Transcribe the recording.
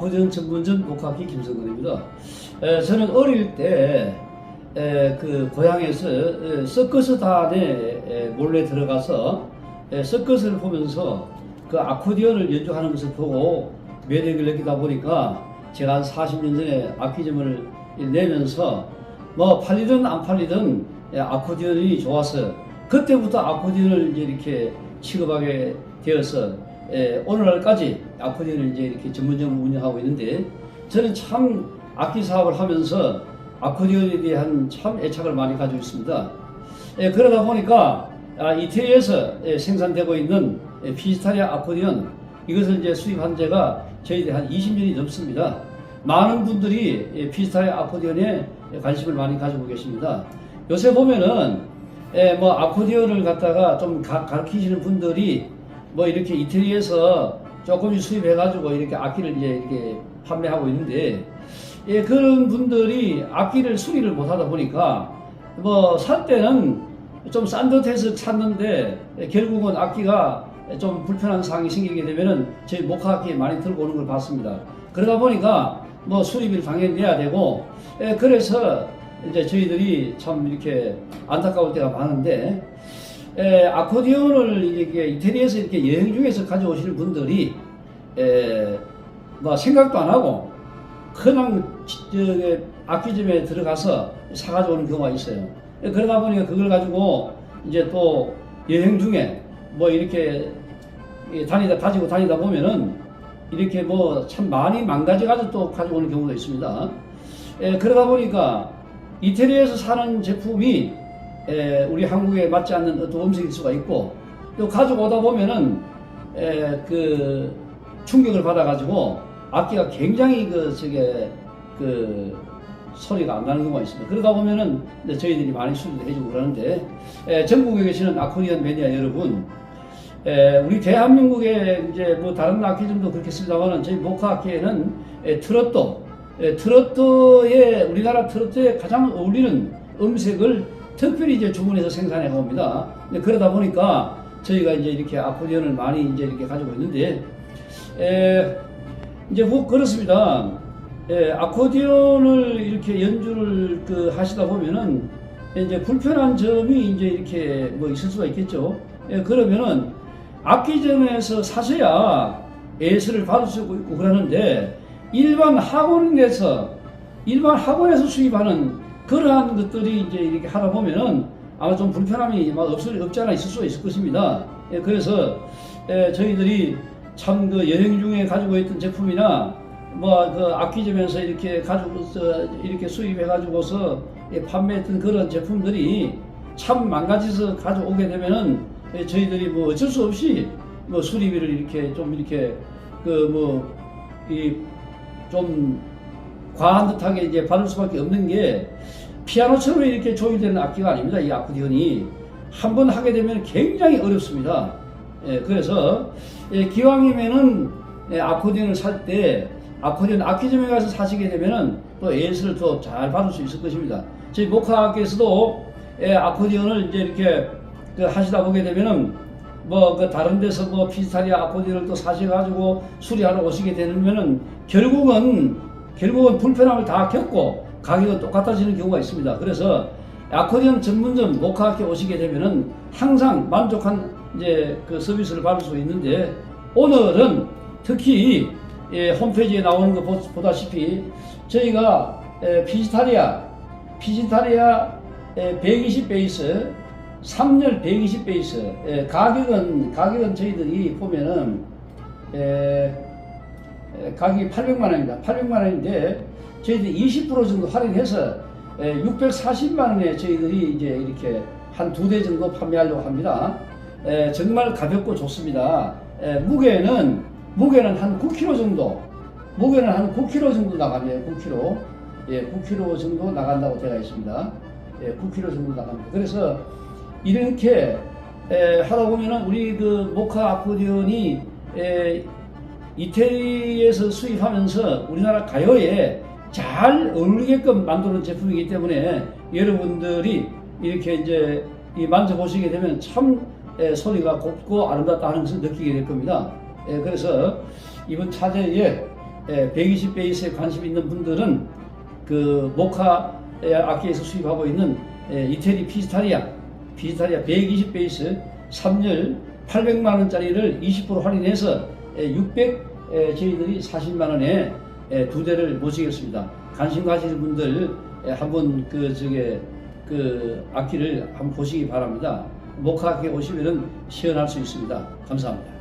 고전 전문점 목학기 김성근입니다. 에, 저는 어릴 때, 에, 그, 고향에서 에, 서커스 단에 에, 몰래 들어가서 에, 서커스를 보면서 그 아코디언을 연주하는 것을 보고 매력을 느끼다 보니까 제가 한 40년 전에 악기점을 내면서 뭐 팔리든 안 팔리든 에, 아코디언이 좋아서 그때부터 아코디언을 이제 이렇게 취급하게 되어서 에, 오늘날까지 아코디언을 이제 이렇게 전문점을 운영하고 있는데 저는 참 악기 사업을 하면서 아코디언에 대한 참 애착을 많이 가지고 있습니다. 에, 그러다 보니까 아, 이태리에서 에, 생산되고 있는 에, 피지타리아 아코디언 이것을 이제 수입한 지가 저희들이 한 20년이 넘습니다. 많은 분들이 에, 피지타리아 아코디언에 관심을 많이 가지고 계십니다. 요새 보면은 에, 뭐 아코디언을 갖다가 좀 가, 가르치시는 분들이 뭐 이렇게 이태리에서 조금씩 수입해가지고 이렇게 악기를 이제 이렇게 판매하고 있는데 예, 그런 분들이 악기를 수리를 못하다 보니까 뭐 살 때는 좀 싼 듯해서 샀는데 예, 결국은 악기가 좀 불편한 상황이 생기게 되면은 저희 목화 악기에 많이 들고 오는 걸 봤습니다. 그러다 보니까 뭐 수리비를 당연히 내야 되고 예, 그래서 이제 저희들이 참 이렇게 안타까울 때가 많은데 에, 아코디언을 이렇게 이태리에서 이렇게 여행 중에서 가져오시는 분들이 에, 뭐 생각도 안 하고 그냥 지- 저기 악기점에 들어가서 사가지고 오는 경우가 있어요. 에, 그러다 보니까 그걸 가지고 이제 또 여행 중에 뭐 이렇게 이 다니다 가지고 다니다 보면은 이렇게 뭐 참 많이 망가져가지고 또 가져오는 경우도 있습니다. 에, 그러다 보니까 이태리에서 사는 제품이 에, 우리 한국에 맞지 않는 어떤 음식일 수가 있고 또 가지고 오다 보면은 에, 그 충격을 받아가지고 악기가 굉장히 그 저게 그 소리가 안 나는 경우가 있습니다. 그러다 보면은 저희들이 많이 수리를 해주고 그러는데 에, 전국에 계시는 아코디언 매니아 여러분 에, 우리 대한민국에 이제 뭐 다른 악기들도 그렇겠습니다만은 저희 목화 악기에는 에, 트로트, 에, 트로트에 우리나라 트로트에 가장 어울리는 음색을 특별히 이제 주문해서 생산해. 근데 그러다 보니까 저희가 이제 이렇게 아코디언을 많이 이제 이렇게 가지고 있는데 에, 이제 뭐 그렇습니다. 에, 아코디언을 이렇게 연주를 그 하시다 보면은 이제 불편한 점이 이제 이렇게 뭐 있을 수가 있겠죠. 예, 그러면은 악기점에서 사셔야 예술을 받을 수 있고 그러는데 일반 학원에서 일반 학원에서 수입하는 그러한 것들이 이제 이렇게 하다 보면은 아마 좀 불편함이 막 없을 없지 않아 있을 수가 있을 것입니다. 예, 그래서 예, 저희들이 참 그 여행 중에 가지고 있던 제품이나 뭐그 악기점에서 이렇게 가지고 이렇게 수입해 가지고서 예, 판매했던 그런 제품들이 참 망가져서 가져오게 되면은 예, 저희들이 뭐 어쩔 수 없이 뭐 수리비를 이렇게 좀 이렇게 그 뭐 이 좀 과한 듯하게 이제 받을 수밖에 없는 게 피아노처럼 이렇게 조율되는 악기가 아닙니다. 이 아코디언이 한 번 하게 되면 굉장히 어렵습니다. 예, 그래서 예, 기왕이면은 예, 아코디언을 살 때 아코디언 악기점에 가서 사시게 되면은 또 예술을 더 잘 받을 수 있을 것입니다. 저희 목화학교에서도 예, 아코디언을 이제 이렇게 그 하시다 보게 되면은 뭐 그 다른 데서 뭐 피스타리아 아코디언을 또 사셔가지고 수리하러 오시게 되면은 결국은 결국은 불편함을 다 겪고 가격은 똑같아지는 경우가 있습니다. 그래서 아코디언 전문점 목화학교 오시게 되면은 항상 만족한 이제 그 서비스를 받을 수 있는데 오늘은 특히 예, 홈페이지에 나오는 것 보- 보다시피 저희가 에, 피지타리아 피지타리아 120 베이스 3열 120 베이스 에, 가격은 가격은 저희들이 보면은 에, 에, 가격이 800만 원입니다. 800만 원인데 저희들이 20% 정도 할인해서 640만 원에 저희들이 이제 이렇게 한 두 대 정도 판매하려고 합니다. 에, 정말 가볍고 좋습니다. 에, 무게는 무게는 한 9kg 정도 무게는 한 9kg 정도 나갑니다. 9kg 예, 9kg 정도 나간다고 되어 있습니다. 예, 9kg 정도 나갑니다. 그래서 이렇게 에, 하다 보면은 우리 그 모카 아코디언이 에, 이태리에서 수입하면서 우리나라 가요에 잘 어울리게끔 만드는 제품이기 때문에 여러분들이 이렇게 이제 이 만져보시게 되면 참 에, 소리가 곱고 아름답다 하는 것을 느끼게 될 겁니다. 에, 그래서 이번 차제에 120 베이스에 관심 있는 분들은 그 모카 에, 악기에서 수입하고 있는 에, 이태리 피지타리아 피지타리아 120 베이스 3열 800만 원짜리를 20% 할인해서 600 에, 저희들이 40만 원에 에, 두 대를 모시겠습니다. 관심 가시는 분들 에, 한번 그 저게 그 악기를 한번 보시기 바랍니다. 악기 오시면은 시연할 수 있습니다. 감사합니다.